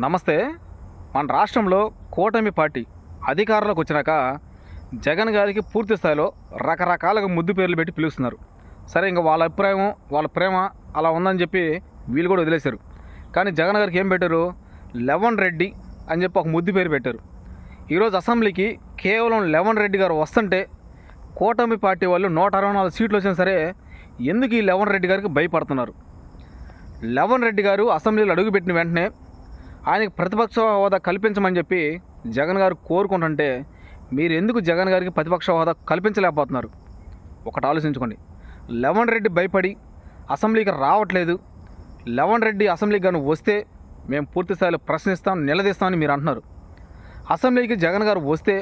నమస్తే. మన రాష్ట్రంలో కూటమి పార్టీ అధికారంలోకి వచ్చినాక జగన్ గారికి పూర్తి స్థాయిలో రకరకాలుగా ముద్దు పేర్లు పెట్టి పిలుస్తున్నారు. సరే ఇంకా వాళ్ళ అభిప్రాయం వాళ్ళ ప్రేమ అలా ఉందని చెప్పి వీళ్ళు కూడా వదిలేశారు. కానీ జగన్ గారికి ఏం పెట్టారు? లెవన్ రెడ్డి అని చెప్పి ఒక ముద్దు పేరు పెట్టారు. ఈరోజు అసెంబ్లీకి కేవలం లెవన్ రెడ్డి గారు వస్తుంటే కూటమి పార్టీ వాళ్ళు నూట అరవై నాలుగు సీట్లు వచ్చినా సరే ఎందుకు ఈ లెవన్ రెడ్డి గారికి భయపడుతున్నారు? లెవన్ రెడ్డి గారు అసెంబ్లీలో అడుగుపెట్టిన వెంటనే ఆయనకి ప్రతిపక్ష హోదా కల్పించమని చెప్పి జగన్ గారు కోరుకుంటుంటే మీరు ఎందుకు జగన్ గారికి ప్రతిపక్ష హోదా కల్పించలేకపోతున్నారు? ఒకటి ఆలోచించుకోండి. లెవన్ రెడ్డి భయపడి అసెంబ్లీకి రావట్లేదు. లెవన్ రెడ్డి అసెంబ్లీకి కానీ వస్తే మేము పూర్తి స్థాయిలో ప్రశ్నిస్తాం నిలదీస్తామని మీరు అంటున్నారు. అసెంబ్లీకి జగన్ గారు వస్తే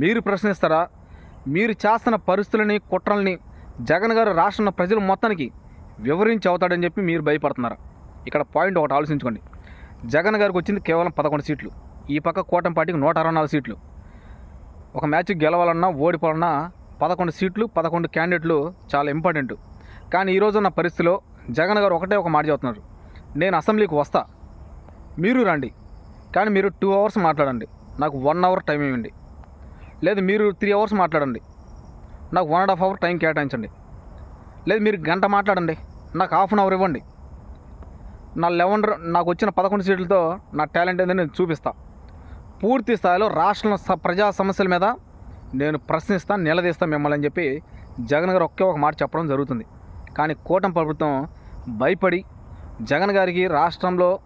మీరు ప్రశ్నిస్తారా? మీరు చేస్తున్న పరిస్థితులని కుట్రల్ని జగన్ గారు రాష్ట్రంలో ప్రజలు మొత్తానికి వివరించి అవుతాడని చెప్పి మీరు భయపడుతున్నారా? ఇక్కడ పాయింట్ ఒకటి ఆలోచించుకోండి. జగన్ గారికి వచ్చింది కేవలం పదకొండు సీట్లు. ఈ పక్క కూటమి పార్టీకి నూట అరవై నాలుగు సీట్లు. ఒక మ్యాచ్ గెలవాలన్నా ఓడిపోవాలన్నా పదకొండు సీట్లు పదకొండు క్యాండిడేట్లు చాలా ఇంపార్టెంట్. కానీ ఈరోజు ఉన్న పరిస్థితిలో జగన్ గారు ఒకటే ఒక మాట చెబుతున్నారు నేను అసెంబ్లీకి వస్తా. మీరు రండి. కానీ మీరు టూ అవర్స్ మాట్లాడండి. నాకు వన్ అవర్ టైం ఇవ్వండి. లేదు మీరు త్రీ అవర్స్ మాట్లాడండి. నాకు one and half hour time కేటాయించండి. లేదు మీరు గంట మాట్లాడండి. నాకు హాఫ్ అన్ అవర్ ఇవ్వండి. నా లెవెన్ నాకు వచ్చిన పదకొండు సీట్లతో నా టాలెంట్ ఏందని నేను చూపిస్తా. పూర్తి స్థాయిలో రాష్ట్రంలో స- ప్రజా సమస్యల మీద నేను ప్రశ్నిస్తాను నిలదీస్తాను మిమ్మల్ని అని చెప్పి జగన్ గారు ఒకే ఒక మాట చెప్పడం జరుగుతుంది. కానీ కూటమి ప్రభుత్వం భయపడి జగన్ గారికి రాష్ట్రంలో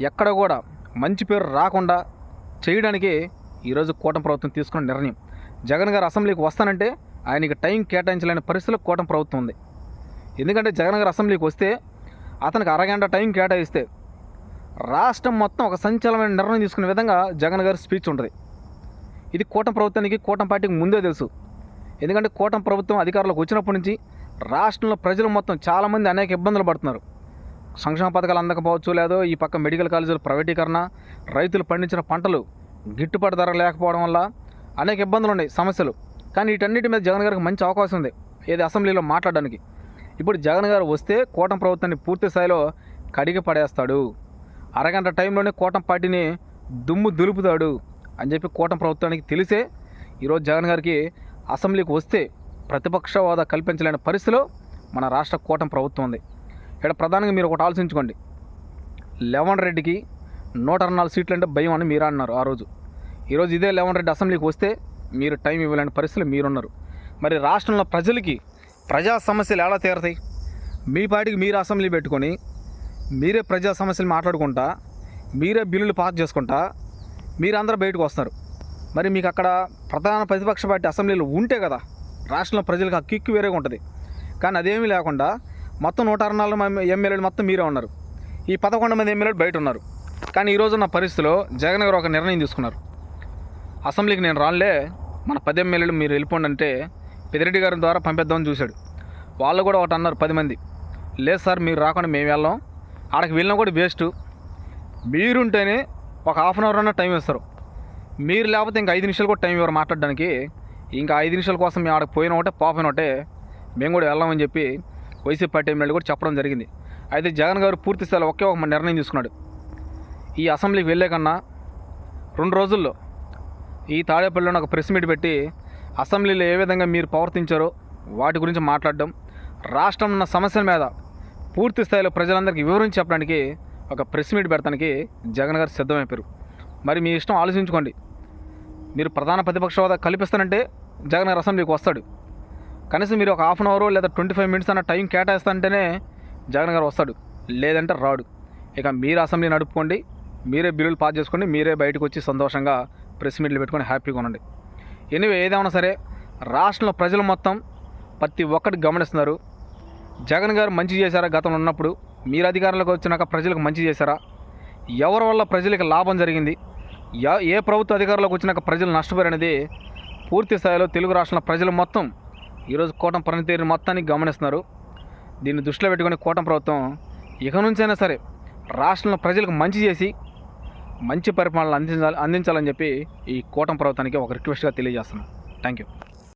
ఎక్కడ కూడా మంచి పేరు రాకుండా చేయడానికి ఈరోజు కూటమి ప్రభుత్వం తీసుకున్న నిర్ణయం. జగన్ గారు అసెంబ్లీకి వస్తానంటే ఆయనకి టైం కేటాయించలేని పరిస్థితిలో కూటమి ప్రభుత్వం ఉంది. ఎందుకంటే జగన్ గారు అసెంబ్లీకి వస్తే అతనికి అరగంట టైం కేటాయిస్తే రాష్ట్రం మొత్తం ఒక సంచలనమైన నిర్ణయం తీసుకునే విధంగా జగన్ గారి స్పీచ్ ఉంటుంది. ఇది కూటమి ప్రభుత్వానికి కూటమి పార్టీకి ముందే తెలుసు. ఎందుకంటే కూటమి ప్రభుత్వం అధికారంలోకి వచ్చినప్పటి నుంచి రాష్ట్రంలో ప్రజలు మొత్తం చాలామంది అనేక ఇబ్బందులు పడుతున్నారు. సంక్షేమ పథకాలు అందకపోవచ్చు లేదో ఈ పక్క మెడికల్ కాలేజీల ప్రైవేటీకరణ రైతులు పండించిన పంటలు గిట్టుబాటు ధర లేకపోవడం వల్ల అనేక ఇబ్బందులు ఉన్నాయి సమస్యలు. కానీ వీటన్నిటి మీద జగన్ గారికి మంచి అవకాశం ఉంది. ఏది అసెంబ్లీలో మాట్లాడడానికి. ఇప్పుడు జగన్ గారు వస్తే కూటమి ప్రభుత్వాన్ని పూర్తి స్థాయిలో కడిగి పడేస్తాడు. అరగంట టైంలోనే కూటమి పార్టీని దుమ్ము దులుపుతాడు అని చెప్పి కూటమి ప్రభుత్వానికి తెలిసే ఈరోజు జగన్ గారికి అసెంబ్లీకి వస్తే ప్రతిపక్ష హోదా కల్పించలేని పరిస్థితిలో మన రాష్ట్ర కూటమి ప్రభుత్వం ఉంది. ఇక్కడ ప్రధానంగా మీరు ఒకటి ఆలోచించుకోండి. లెవెన్ రెడ్డికి నూట అరవై నాలుగు సీట్లు అంటే భయం అని మీరు అన్నారు ఆ రోజు. ఈరోజు ఇదే లెవెన్ రెడ్డి అసెంబ్లీకి వస్తే మీరు టైం ఇవ్వలేని పరిస్థితులు మీరున్నారు. మరి రాష్ట్రంలో ప్రజలకి ప్రజా సమస్యలు ఎలా తీరతాయి? మీ పాటికి మీరు అసెంబ్లీ పెట్టుకొని మీరే ప్రజా సమస్యలు మాట్లాడుకుంటా మీరే బిల్లులు పాస్ చేసుకుంటా మీరందరూ బయటకు వస్తారు. మరి మీకు అక్కడ ప్రధాన ప్రతిపక్ష పార్టీ అసెంబ్లీలు ఉంటే కదా రాష్ట్రంలో ప్రజలకు ఆ కిక్కు వేరేగా ఉంటుంది. కానీ అదేమీ లేకుండా మొత్తం నూట అరవై నాలుగు ఎమ్మెల్యేలు మొత్తం మీరే ఉన్నారు. ఈ పదకొండు మంది ఎమ్మెల్యేలు బయట ఉన్నారు. కానీ ఈరోజు నా పరిస్థితిలో జగన్ గారు ఒక నిర్ణయం తీసుకున్నారు. అసెంబ్లీకి నేను రానులే మన పది ఎమ్మెల్యేలు మీరు వెళ్ళిపోండి అంటే పెదిరెడ్డి గారి ద్వారా పంపిద్దామని చూశాడు. వాళ్ళు కూడా ఒకటి అన్నారు పది మంది. లేదు సార్ మీరు రాకుండా మేము వెళ్ళాం. ఆడకి వెళ్ళినా కూడా వేస్ట్ మీరుంటేనే ఒక హాఫ్ అన్ అవర్ అన్న టైం ఇస్తారు. మీరు లేకపోతే ఇంకా ఐదు నిమిషాలు కూడా టైం ఇవ్వరు మాట్లాడడానికి. ఇంకా ఐదు నిమిషాల కోసం మేము ఆడకి పోయిన ఒకటే పోపోయిన ఒకటే మేము కూడా వెళ్ళామని చెప్పి వైసీపీ పార్టీ ఎమ్మెల్యే కూడా చెప్పడం జరిగింది. అయితే జగన్ గారు పూర్తి స్థాయిలో ఒకే ఒక నిర్ణయం తీసుకున్నాడు. ఈ అసెంబ్లీకి వెళ్ళే కన్నా రెండు రోజుల్లో ఈ తాడేపల్లిలో ఒక ప్రెస్ మీట్ పెట్టి అసెంబ్లీలో ఏ విధంగా మీరు ప్రవర్తించారో వాటి గురించి మాట్లాడడం రాష్ట్రం ఉన్న సమస్యల మీద పూర్తి స్థాయిలో ప్రజలందరికీ వివరించి చెప్పడానికి ఒక ప్రెస్ మీట్ పెడతానికి జగన్ గారు సిద్ధమైపోయారు. మరి మీ ఇష్టం ఆలోచించుకోండి. మీరు ప్రధాన ప్రతిపక్ష హోదా కల్పిస్తానంటే జగన్ గారు అసెంబ్లీకి వస్తాడు. కనీసం మీరు ఒక హాఫ్ అన్ అవర్ లేదా ట్వంటీ ఫైవ్ మినిట్స్ అన్న టైం కేటాయిస్తానంటేనే జగన్ గారు వస్తాడు లేదంటే రాడు. ఇక మీరు అసెంబ్లీ నడుపుకోండి మీరే బిల్లులు పాస్ చేసుకోండి మీరే బయటకు వచ్చి సంతోషంగా ప్రెస్ మీట్లు పెట్టుకొని హ్యాపీగా ఉండండి. ఎనివే ఏదేమన్నా సరే రాష్ట్రంలో ప్రజలు మొత్తం ప్రతి ఒక్కటి గమనిస్తున్నారు. జగన్ గారు మంచి చేశారా గతంలో ఉన్నప్పుడు? మీరు అధికారంలోకి వచ్చినాక ప్రజలకు మంచి చేశారా? ఎవరి వల్ల ప్రజలకు లాభం జరిగింది? ఏ ప్రభుత్వ అధికారంలోకి వచ్చినాక ప్రజలు నష్టపోయారనేది పూర్తి స్థాయిలో తెలుగు రాష్ట్రాల ప్రజలు మొత్తం ఈరోజు కూటం పనితీరు మొత్తాన్ని గమనిస్తున్నారు. దీన్ని దృష్టిలో పెట్టుకుని కూటమి ప్రభుత్వం ఇక నుంచైనా సరే రాష్ట్రంలో ప్రజలకు మంచి చేసి మంచి పరిపాలన అందించాలి అందించాలని చెప్పి ఈ కూటమి ప్రభుత్వానికి ఒక రిక్వెస్ట్గా తెలియజేస్తున్నాను థ్యాంక్ యూ